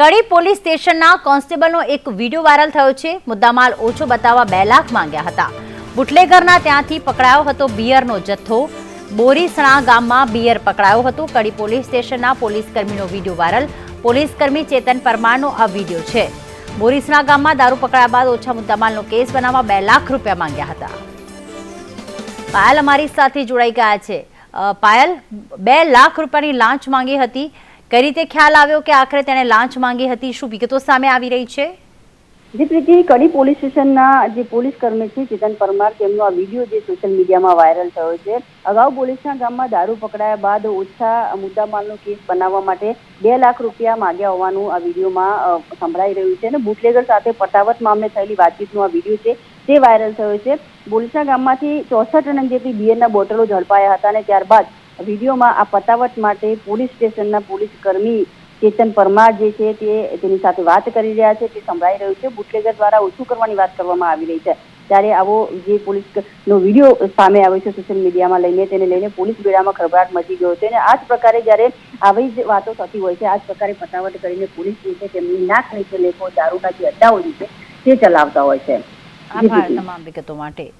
કડી police સ્ટેશનના કોન્સ્ટેબલનો એક video viral થયો છે. મુદ્દામાલ ઓછો બતાવવા બે લાખ માંગ્યા હતા. બુટલેગરના ત્યાંથી પકડાયો હતો બિયરનો જથ્થો. બોરીસણા ગામમાં બિયર પકડાયો હતો. કડી પોલીસ સ્ટેશનના પોલીસકર્મીનો વીડિયો વાયરલ. પોલીસકર્મી ચેતન પરમારનો આ વીડિયો છે. બોરીસણા ગામમાં દારૂ પકડાયા બાદ ઓછા મુદ્દામાલનો કેસ બનાવવા બે લાખ રૂપિયા માંગ્યા હતા. પાયલ અમારી સાથે જોડાઈ ગયા છે. પાયલ, બે લાખ રૂપિયાની લાંચ માંગી હતી. કઈ રીતે ખ્યાલ આવ્યો કે આખરે તેણે લાંચ માંગી હતી? શું વિગતો સામે આવી રહી છે? જે, પ્રીતિ, કડી પોલીસ સ્ટેશનના જે પોલીસ કર્મી છે, ચેતન પરમાર, તેમનો આ વીડિયો જે સોશિયલ મીડિયામાં વાયરલ થયો છે, અગાઉ પોલીસના ગામમાં દારૂ પકડાયા બાદ ઓછા મુદ્દામાલનો કેસ બનાવવા માટે બે લાખ રૂપિયા માંગ્યા હોવાનું આ વિડીયોમાં સંભળાઈ રહ્યું છે. અને બુટલેગર સાથે પટાવટ મામલે થયેલી વાતચીતનો આ વીડિયો છે, તે વાયરલ થયો છે. બોલીસના ગામમાંથી ચોસઠ ટન જેટલી બિયરના બોટલો ઝડપાયા હતા અને ત્યારબાદ વિડીયોમાં આ પતાવટ માટે પોલીસ સ્ટેશનના પોલીસ કર્મી ચેતન પરમાર જે છે તે તેની સાથે વાત કરી રહ્યા છે, તે સંભળાઈ રહ્યું છે. બુટલેગર દ્વારા ઓછું કરવાની વાત કરવામાં આવી રહી છે. ત્યારે આવો જે પોલીસ નો વીડિયો સામે આવ્યો છે સોશિયલ મીડિયામાં લઈને, તેને લઈને પોલીસ બેડામાં ખળભળાટ મચી ગયો છે. અને આ જ પ્રકારે જ્યારે આવી જ વાતો થતી હોય છે આ જ પ્રકારે પતાવટ કરીને પોલીસ જે છે તેમની નાક નીચે લેખો દારૂના જે અડ્ડાઓ જે છે તે ચલાવતા હોય છે. આભાર તમામ વિગતો માટે.